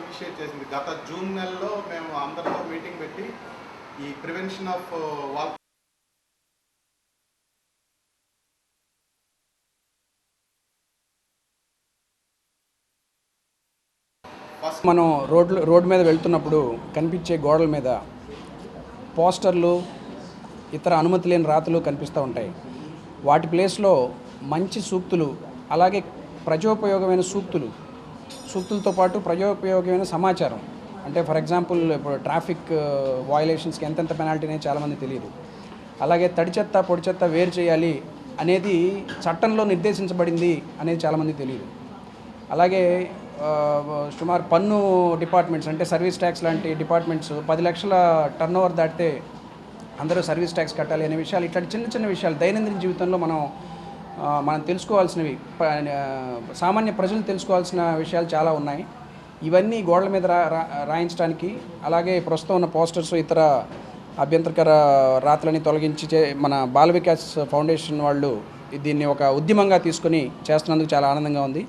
Initiate చేసింది. గత June నెలలో మేము అందరితో మీటింగ్ పెట్టి ఈ ప్రివెన్షన్ ఆఫ్ వాల్ ఫస్ట్ మనం రోడ్లు రోడ్డు మీద వెళ్తున్నప్పుడు కనిపించే గోడల మీద పోస్టర్లు ఇతర అనుమతి లేని రాతలు కనిపిస్తూ ఉంటాయి. వాటి ప్లేస్లో మంచి సూక్తులు అలాగే ప్రజోపయోగమైన సూక్తులు సూక్తులతో పాటు ప్రజోపయోగమైన సమాచారం. అంటే ఫర్ ఎగ్జాంపుల్ ఇప్పుడు ట్రాఫిక్ వయలేషన్స్కి ఎంతెంత పెనాల్టీ అనేది చాలామంది తెలియదు. అలాగే తడి చెత్త పొడి చెత్త వేరు చేయాలి అనేది చట్టంలో నిర్దేశించబడింది అనేది చాలామంది తెలియదు. అలాగే సుమారు పన్ను డిపార్ట్మెంట్స్ అంటే సర్వీస్ ట్యాక్స్ లాంటి డిపార్ట్మెంట్స్ పది లక్షల టర్న్ ఓవర్ దాటితే అందరూ సర్వీస్ ట్యాక్స్ కట్టాలి అనే విషయాలు ఇట్లాంటి చిన్న చిన్న విషయాలు దైనందిన జీవితంలో మనం మనం తెలుసుకోవాల్సినవి సామాన్య ప్రజలు తెలుసుకోవాల్సిన విషయాలు చాలా ఉన్నాయి. ఇవన్నీ గోడల మీద రా రా- రాయించడానికి అలాగే ప్రస్తుతం ఉన్న పోస్టర్స్ ఇతర అభ్యంతరకర రాతలని తొలగించి చే- మన బాల వికాస్ ఫౌండేషన్ వాళ్ళు దీన్ని ఒక ఉద్యమంగా తీసుకొని చేస్తున్నందుకు చాలా ఆనందంగా ఉంది.